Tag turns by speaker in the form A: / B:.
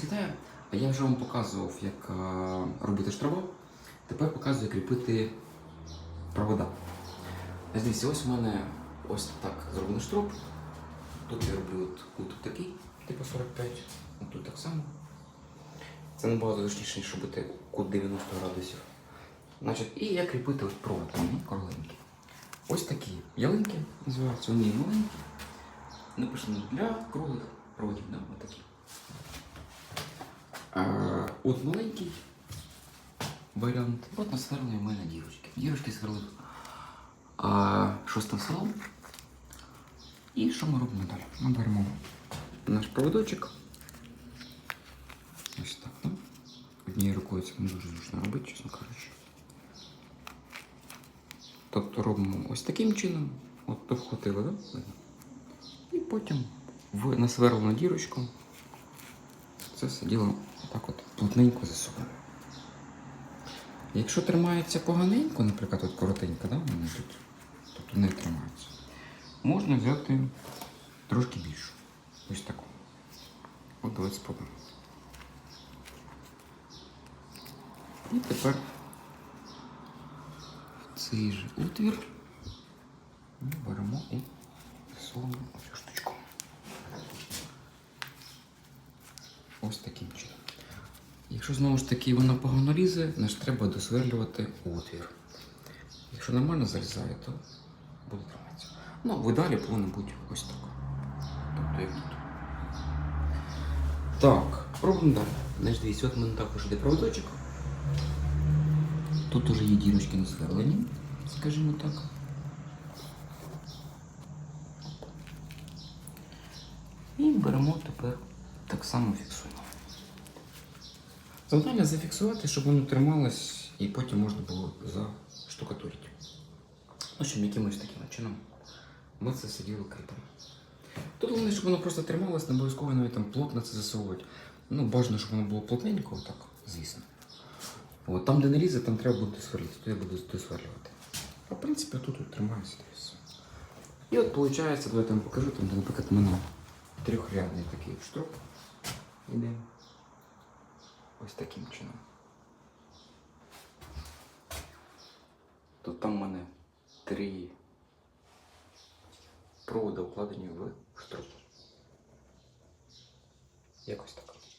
A: Вітаю! Я вже вам показував, як е, робити штрафо. Тепер показую, як кріпити провода. Дивіться, ось у мене ось так зроблений штроп. Тут я роблю от кут такий, типу 45, от тут так само. Це набагато зручніше, ніж робити кут 90 градусів. Значить, і як кріпити ось провод, кругленькі. Ось такі ялинки називаються, вони маленькі. Написано для круглих проводів, да, от маленький варіант. От насверлені в мене дірочки. Дірочки сверлив а, шостим селом. І що ми робимо далі? Ми беремо наш проводочок. Ось так, ну. Однією рукою це не дуже зручно робити, чесно кажучи. Тобто робимо ось таким чином. От довхватили, да? Видно? І потім в насверлену дірочку це все діло так от плотненько засовуємо. Якщо тримається поганенько, наприклад, от коротенько, да, мене тут, тобто не тримається, можна взяти трошки більшу. Ось таку. От давайте спробуємо. І тепер в цей же отвір ми беремо і засовуємо Ось таким чином. Якщо знову ж таки воно погано лізе, значить треба досверлювати отвір. Якщо нормально залізає, то буде триматися. Ну, в ідеалі повинно бути ось так. Тобто як тут. Так, пробуємо далі. Значить, дивіться, от мене також йде проводочок. Тут уже є дірочки насверлені, скажімо так. І беремо тепер так само фіксуємо. Завдання зафіксувати, щоб воно трималось і потім можна було заштукатурити. В общем, якимось таким чином ми це все діло кріпимо. Тут головне, щоб воно просто трималось, не обов'язково навіть там плотно це засовувати. Ну, бажано, щоб воно було плотненько, так, звісно. От, там, де не лізе, там треба буде сверлити, то я буду досверлювати. А в принципі, тут от тримається і все. І от виходить, давайте я вам покажу, там, де, наприклад, мене трьохрядний такий штроп іде. Ось таким чином. Тут там в мене три проводи укладені в штрук. Якось так.